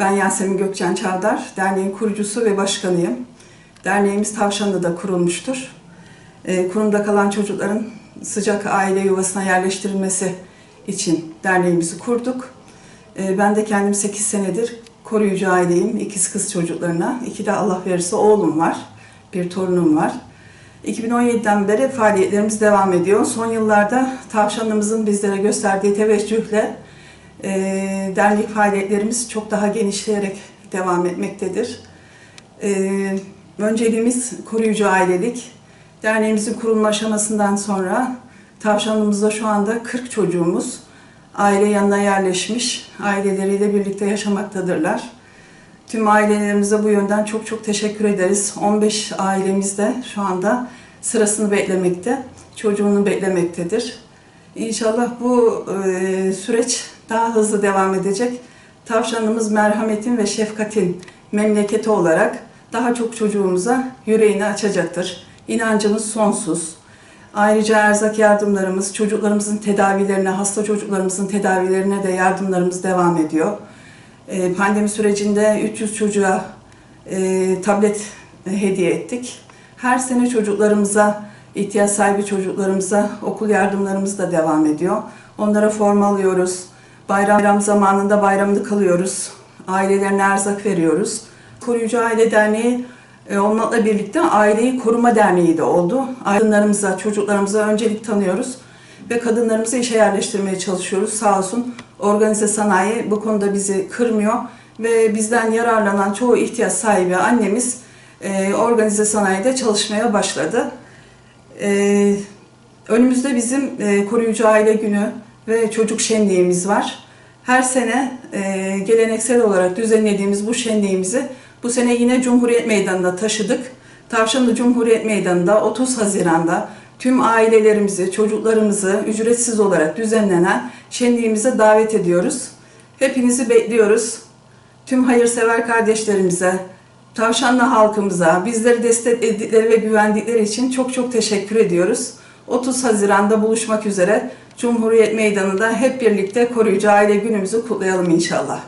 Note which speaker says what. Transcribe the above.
Speaker 1: Ben Yasemin Gökçen Çavdar, derneğin kurucusu ve başkanıyım. Derneğimiz Tavşanlı'da kurulmuştur. Ee, kurumda kalan çocukların sıcak aile yuvasına yerleştirilmesi için derneğimizi kurduk. Ee, ben de kendim 8 senedir koruyucu aileyim. İkiz kız çocuklarına. İki de Allah verirse oğlum var. Bir torunum var. 2017'den beri faaliyetlerimiz devam ediyor. Son yıllarda tavşanımızın bizlere gösterdiği teveccühle e, dernek faaliyetlerimiz çok daha genişleyerek devam etmektedir. E, önceliğimiz koruyucu ailelik. Derneğimizin kurulma aşamasından sonra tavşanımızda şu anda 40 çocuğumuz aile yanına yerleşmiş, aileleriyle birlikte yaşamaktadırlar. Tüm ailelerimize bu yönden çok çok teşekkür ederiz. 15 ailemiz de şu anda sırasını beklemekte, çocuğunu beklemektedir. İnşallah bu e, süreç daha hızlı devam edecek. Tavşanımız merhametin ve şefkatin memleketi olarak daha çok çocuğumuza yüreğini açacaktır. İnancımız sonsuz. Ayrıca erzak yardımlarımız, çocuklarımızın tedavilerine, hasta çocuklarımızın tedavilerine de yardımlarımız devam ediyor. Ee, Pandemi sürecinde 300 çocuğa e, tablet hediye ettik. Her sene çocuklarımıza, ihtiyaç sahibi çocuklarımıza okul yardımlarımız da devam ediyor. Onlara forma alıyoruz. Bayram zamanında bayramlık alıyoruz. Ailelerine erzak veriyoruz. Koruyucu Aile Derneği e, olmakla birlikte Aileyi Koruma Derneği de oldu. Kadınlarımıza, çocuklarımıza öncelik tanıyoruz ve kadınlarımızı işe yerleştirmeye çalışıyoruz. Sağ olsun organize sanayi bu konuda bizi kırmıyor ve bizden yararlanan çoğu ihtiyaç sahibi annemiz e, organize sanayide çalışmaya başladı. E, önümüzde bizim e, koruyucu aile günü ve çocuk şenliğimiz var. Her sene e, geleneksel olarak düzenlediğimiz bu şenliğimizi bu sene yine Cumhuriyet Meydanı'nda taşıdık. Tavşanlı Cumhuriyet Meydanı'nda 30 Haziran'da tüm ailelerimizi, çocuklarımızı ücretsiz olarak düzenlenen şenliğimize davet ediyoruz. Hepinizi bekliyoruz. Tüm hayırsever kardeşlerimize, Tavşanlı halkımıza, bizleri destekledikleri ve güvendikleri için çok çok teşekkür ediyoruz. 30 Haziran'da buluşmak üzere Cumhuriyet Meydanı'nda hep birlikte koruyucu aile günümüzü kutlayalım inşallah.